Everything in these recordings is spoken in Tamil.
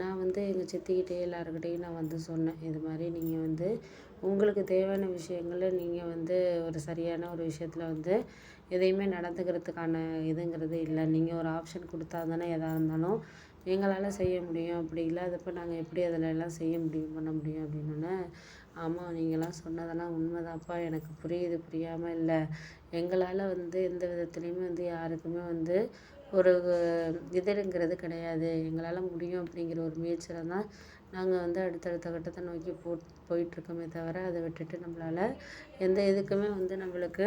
நான் வந்து எங்கள் சித்திக்கிட்டே எல்லாருக்கிட்டேயும் நான் வந்து சொன்னேன். இது மாதிரி நீங்கள் வந்து உங்களுக்கு தேவையான விஷயங்களை நீங்கள் வந்து ஒரு சரியான ஒரு விஷயத்தில் வந்து எதையுமே நடந்துக்கிறதுக்கான இதுங்கிறது இல்லை. நீங்கள் ஒரு ஆப்ஷன் கொடுத்தா தானே எதாக இருந்தாலும் எங்களால் செய்ய முடியும். அப்படி இல்லாதப்போ நாங்கள் எப்படி அதில் எல்லாம் செய்ய முடியும் பண்ண முடியும் அப்படின்னோடனே ஆமாம் நீங்களாம் சொன்னதெல்லாம் உண்மைதான்ப்பா எனக்கு புரியுது புரியாமல் இல்லை. எங்களால் வந்து எந்த விதத்துலேயுமே வந்து யாருக்குமே வந்து ஒரு இதுங்கிறது கிடையாது. எங்களால் முடியும் அப்படிங்கிற ஒரு முயற்சியில் தான் நாங்கள் வந்து அடுத்தடுத்த கட்டத்தை நோக்கி போ போயிட்டுருக்கோமே தவிர அதை விட்டுட்டு நம்மளால் எந்த இதுக்குமே வந்து நம்மளுக்கு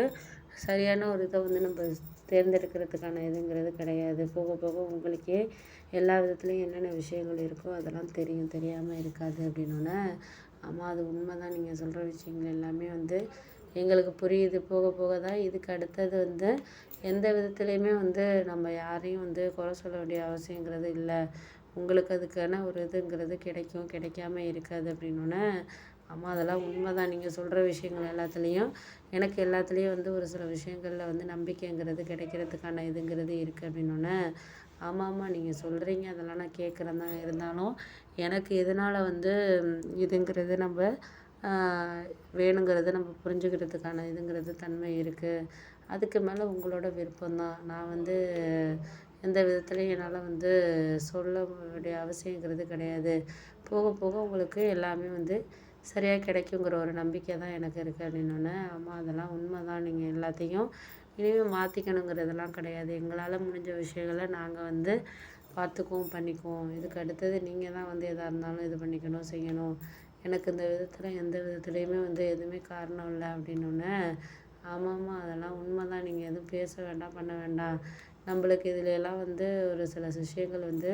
சரியான ஒரு இதை வந்து நம்ம தேர்ந்தெடுக்கிறதுக்கான இதுங்கிறது கிடையாது. போக போக உங்களுக்கே எல்லா விதத்துலேயும் என்னென்ன விஷயங்கள் இருக்கோ அதெல்லாம் தெரியும். தெரியாமல் இருக்காது அப்படின்னோடனே ஆமாம் அது உண்மை தான் நீங்கள் சொல்கிற விஷயங்கள் எல்லாமே வந்து எங்களுக்கு புரியுது. போக போக தான் இதுக்கு அடுத்தது வந்து எந்த விதத்துலேயுமே வந்து நம்ம யாரையும் வந்து குறை சொல்ல வேண்டிய அவசியங்கிறது இல்லை. உங்களுக்கு அதுக்கான ஒரு இதுங்கிறது கிடைக்கும். கிடைக்காம இருக்காது அப்படின்னோடனே அம்மா அதெல்லாம் உண்மை தான் நீங்கள் சொல்கிற விஷயங்கள் எல்லாத்துலேயும் எனக்கு எல்லாத்துலேயும் வந்து ஒரு சில விஷயங்களில் வந்து நம்பிக்கைங்கிறது கிடைக்கிறதுக்கான இதுங்கிறது இருக்குது அப்படின்னோடனே ஆமாம் ஆமாம் நீங்கள் சொல்கிறீங்க அதெல்லாம் நான் கேட்குறேன் தான். இருந்தாலும் எனக்கு எதனால் வந்து இதுங்கிறது நம்ம வேணுங்கிறத நம்ம புரிஞ்சுக்கிறதுக்கான இதுங்கிறது தன்மை இருக்குது அதுக்கு மேலே உங்களோட விருப்பம் தான் நான் வந்து எந்த விதத்துலையும் என்னால் வந்து சொல்ல வேண்டிய அவசியங்கிறது கிடையாது. போக போக உங்களுக்கு எல்லாமே வந்து சரியாக கிடைக்குங்கிற ஒரு நம்பிக்கை தான் எனக்கு இருக்குது அப்படின்னோடனே ஆமாம் அதெல்லாம் உண்மை தான் நீங்கள் எல்லாத்தையும் இனிமேல் மாற்றிக்கணுங்கிறதெல்லாம் கிடையாது. எங்களால் முடிஞ்ச விஷயங்களை நாங்கள் வந்து பார்த்துக்குவோம் பண்ணிக்குவோம். இதுக்கு அடுத்தது நீங்கள் தான் வந்து எதாக இருந்தாலும் இது பண்ணிக்கணும் செய்யணும். எனக்கு இந்த விதத்தில் எந்த விதத்துலேயுமே வந்து எதுவுமே காரணம் இல்லை அப்படின்னோடனே ஆமாம்மா அதெல்லாம் உண்மை தான் நீங்கள் எதுவும் பேச வேண்டாம் பண்ண வேண்டாம். நம்மளுக்கு இதில் வந்து ஒரு சில விஷயங்கள் வந்து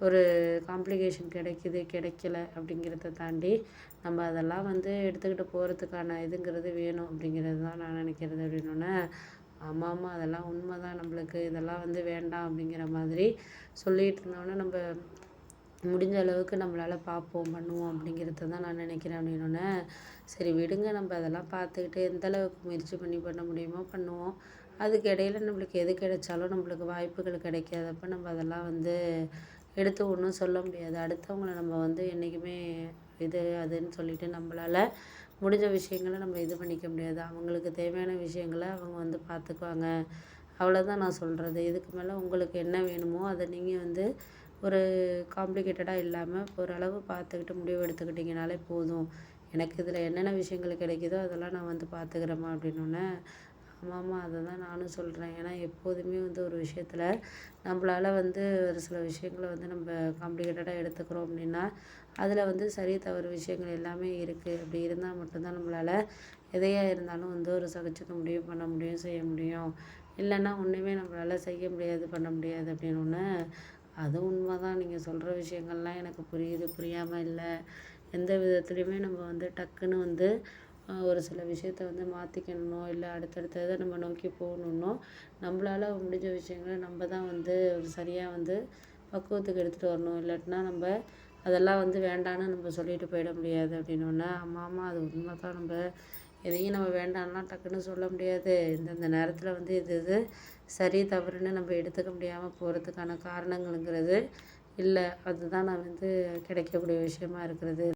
ஒரு காம்ப்ளிகேஷன் கிடைக்குது கிடைக்கல அப்படிங்கிறத தாண்டி நம்ம அதெல்லாம் வந்து எடுத்துக்கிட்டு போகிறதுக்கான இதுங்கிறது வேணும் அப்படிங்கிறது தான் நான் நினைக்கிறது அப்படின்னோடனே ஆமாம் ஆமாம் அதெல்லாம் உண்மை தான் நம்மளுக்கு இதெல்லாம் வந்து வேண்டாம் அப்படிங்கிற மாதிரி சொல்லிகிட்டு இருந்தோன்னே நம்ம முடிஞ்ச அளவுக்கு நம்மளால் பார்ப்போம் பண்ணுவோம் அப்படிங்கிறத தான் நான் நினைக்கிறேன் அப்படின்னோடனே சரி விடுங்க நம்ம அதெல்லாம் பார்த்துக்கிட்டு எந்த அளவுக்கு முயற்சி பண்ணி பண்ண முடியுமோ பண்ணுவோம். அதுக்கு இடையில நம்மளுக்கு எது கிடைச்சாலும் நம்மளுக்கு வாய்ப்புகள் கிடைக்காதப்ப நம்ம அதெல்லாம் வந்து எடுத்து ஒன்றும் சொல்ல முடியாது. அடுத்தவங்கள நம்ம வந்து என்றைக்குமே இது அதுன்னு சொல்லிட்டு நம்மளால் முடிஞ்ச விஷயங்களை நம்ம இது பண்ணிக்க முடியாது. அவங்களுக்கு தேவையான விஷயங்களை அவங்க வந்து பார்த்துக்குவாங்க அவ்வளோதான் நான் சொல்கிறது இதுக்கு மேலே உங்களுக்கு என்ன வேணுமோ அதை நீங்கள் வந்து ஒரு காம்ப்ளிகேட்டடாக இல்லாமல் ஓரளவு பார்த்துக்கிட்டு முடிவு எடுத்துக்கிட்டிங்கனாலே போதும். எனக்கு இதில் என்னென்ன விஷயங்கள் கிடைக்குதோ அதெல்லாம் நான் வந்து பார்த்துக்கிறேம்மா அப்படின்னோடனே ஆமாம்மா அதை தான் நானும் சொல்கிறேன் ஏன்னா எப்போதுமே வந்து ஒரு விஷயத்தில் நம்மளால் வந்து ஒரு சில விஷயங்களை வந்து நம்ம காம்ப்ளிகேட்டடாக எடுத்துக்கிறோம் அப்படின்னா அதில் வந்து சரி தவறு விஷயங்கள் எல்லாமே இருக்குது அப்படி இருந்தால் மட்டும்தான் நம்மளால் எதையாக இருந்தாலும் வந்து ஒரு சகிச்சுக்க முடியும் பண்ண முடியும் செய்ய முடியும். இல்லைன்னா ஒன்றுமே நம்மளால் செய்ய முடியாது பண்ண முடியாது அப்படின்னு ஒன்று அது உண்மை தான் நீங்கள் சொல்கிற விஷயங்கள்லாம் எனக்கு புரியுது. புரியாமல் இல்லை. எந்த விதத்துலேயுமே நம்ம வந்து டக்குன்னு வந்து ஒரு சில விஷயத்த வந்து மாற்றிக்கணுமோ இல்லை அடுத்தடுத்த இதை நம்ம நோக்கி போகணுன்னோ நம்மளால் முடிஞ்ச விஷயங்களை நம்ம தான் வந்து சரியாக வந்து பக்குவத்துக்கு எடுத்துகிட்டு வரணும். இல்லாட்டினா நம்ம அதெல்லாம் வந்து வேண்டான்னு நம்ம சொல்லிட்டு போயிட முடியாது அப்படின்னோடனே ஆமாம் ஆமாம் அது உண்மை தான் நம்ம எதையும் நம்ம வேண்டாம்லாம் டக்குன்னு சொல்ல முடியாது. இந்தந்த நேரத்தில் வந்து இது இது சரி தவறுன்னு நம்ம எடுத்துக்க முடியாமல் போகிறதுக்கான காரணங்களுங்கிறது இல்லை. அதுதான் நான் வந்து கிடைக்கக்கூடிய விஷயமா இருக்கிறது.